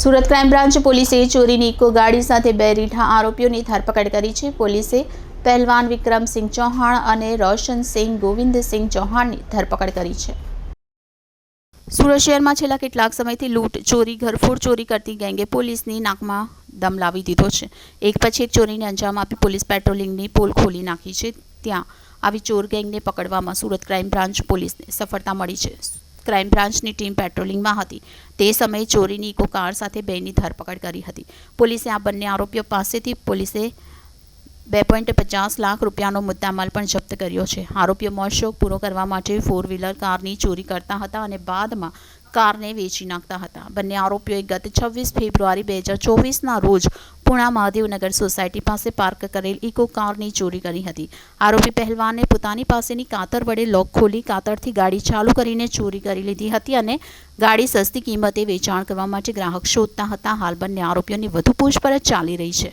Surat crime branch પોલીસે ચોરીની eco ગાડી સાથે બે રીઠા આરોપીઓની ધરપકડ કરી છે. પોલીસે પહેલવાન વિક્રમસિંહ ચૌહાણ અને રોશનસિંહ ગોવિંદસિંહ ચૌહાણની ધરપકડ કરી છે. સુરત શહેરમાં છેલ્લા કેટલાક સમયથી લૂંટ, ચોરી, ઘરફોડ, ચોરી કરતી ગેંગે પોલીસની નાકમાં દમ લાવી દીધો છે. એક પછી એક ચોરીને અંજામ આપી પોલીસ પેટ્રોલિંગની પોલ ખોલી નાખી છે. ત્યાં આવી ચોર ગેંગને પકડવામાં સુરત ક્રાઇમ બ્રાન્ચ પોલીસને સફળતા મળી છે. ક્રાઇમ બ્રાન્ચની ટીમ પેટ્રોલિંગમાં હતી. તે સમયે ચોરીની ઇકો કાર સાથે બેની ધરપકડ કરી હતી. પોલીસે આ બંને આરોપીઓ પાસેથી પોલીસે બે પોઈન્ટ પચાસ લાખ રૂપિયાનો મુદ્દામાલ પણ જપ્ત કર્યો છે. આરોપીઓ મોજશોખ પૂરો કરવા માટે ફોર વ્હીલર કારની ચોરી કરતા હતા અને બાદમાં કારને વેચી નાખતા હતા. બંને આરોપીઓએ ગત છવ્વીસ ફેબ્રુઆરી બે હજાર ચોવીસના રોજ પુણા મહાદેવનગર સોસાયટી પાસે પાર્ક કરેલ ઇકો કારની ચોરી કરી હતી. આરોપી પહેલવાને પોતાની પાસેની કાતર વડે લોક ખોલી કાતરથી ગાડી ચાલુ કરીને ચોરી કરી લીધી હતી અને ગાડી સસ્તી કિંમતે વેચાણ કરવા માટે ગ્રાહક શોધતા હતા. હાલ બંને આરોપીઓની વધુ પૂછપરછ ચાલી રહી છે.